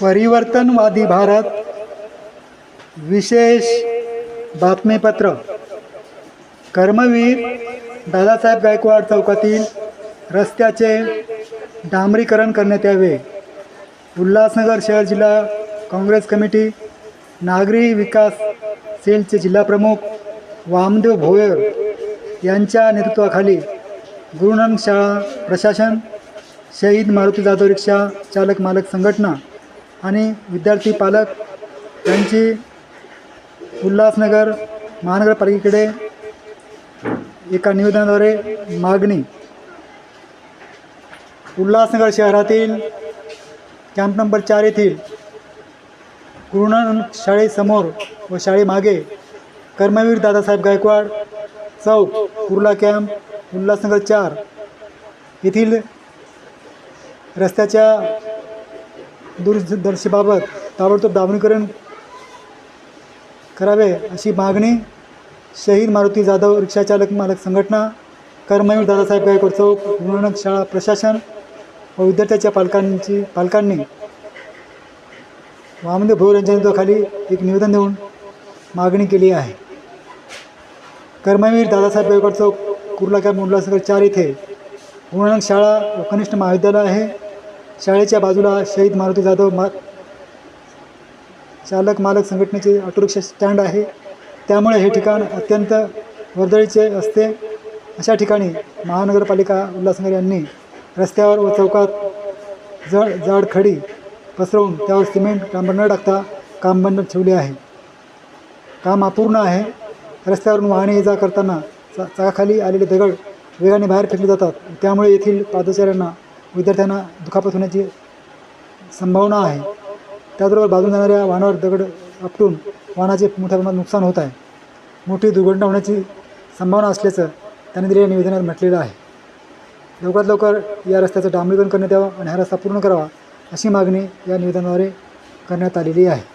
परिवर्तनवादी भारत. विशेष बातमीपत्र. कर्मवीर दादासाहेब गायकवाड चौकातील रस्त्याचे डांबरीकरण करण्यात यावे. उल्हासनगर शहर जिल्हा काँग्रेस कमिटी नागरी विकास सेलचे जिल्हाप्रमुख वामदेव भोयर यांच्या नेतृत्वाखाली गुरुनानक शाळा प्रशासन शहीद मारुती जाधव रिक्षा चालक मालक संघटना आणि विद्यार्थी पालक यांची उल्हासनगर महानगरपालिकेकडे एका निवेदनाद्वारे मागणी. उल्हासनगर शहरातील कॅम्प नंबर चार येथील गुरुनानक शाळेसमोर व शाळेमागे कर्मवीर दादासाहेब गायकवाड चौक कुर्ला कॅम्प उल्हासनगर चार येथील रस्त्याच्या दूरदर्शीबाबत ताबडतोब दाबणीकरण करावे अशी मागणी शहीद मारुती जाधव रिक्षाचालक मालक संघटना कर्मवीर दादासाहेब गायकवाड चौक गुरुनानक शाळा प्रशासन व विद्यार्थ्याच्या पालकांची पालकांनी वामदेव भोर यांच्या नेतृत्वाखाली एक निवेदन देऊन मागणी केली आहे. कर्मवीर दादासाहेब गायकवाड चौक कुर्ला कॅम्प उल्हासनगर चार येथे गुरुनानक शाळा व कनिष्ठ महाविद्यालय आहे. शाळेच्या बाजूला शहीद मारुती जाधव मा चालक मालक संघटनेचे ऑटोरिक्षा स्टँड आहे. त्यामुळे हे ठिकाण अत्यंत वर्दळीचे असते. अशा ठिकाणी महानगरपालिका उल्हासनगर यांनी रस्त्यावर व चौकात जड जाड खडी पसरवून त्यावर सिमेंट डांबर न टाकता काम बंद ठेवले आहे. काम अपूर्ण आहे. रस्त्यावरून वाहने ये जा करताना चा चाकाखाली आलेले दगड वेगाने बाहेर फेकले जातात. त्यामुळे येथील पादचाऱ्यांना विद्यार्थ्यांना दुखापत होण्याची संभावना आहे. त्याचबरोबर बाजून जाणाऱ्या वाहनावर दगड आपटून वाहनाचे मोठ्या प्रमाणात नुकसान होत आहे. मोठी दुर्घटना होण्याची संभावना असल्याचं त्यांनी दिलेल्या निवेदनात म्हटलेलं आहे. लवकरात लवकर या रस्त्याचं डांबरीकरण करण्यात यावं आणि हा रस्ता पूर्ण करावा अशी मागणी या निवेदनाद्वारे करण्यात आलेली आहे.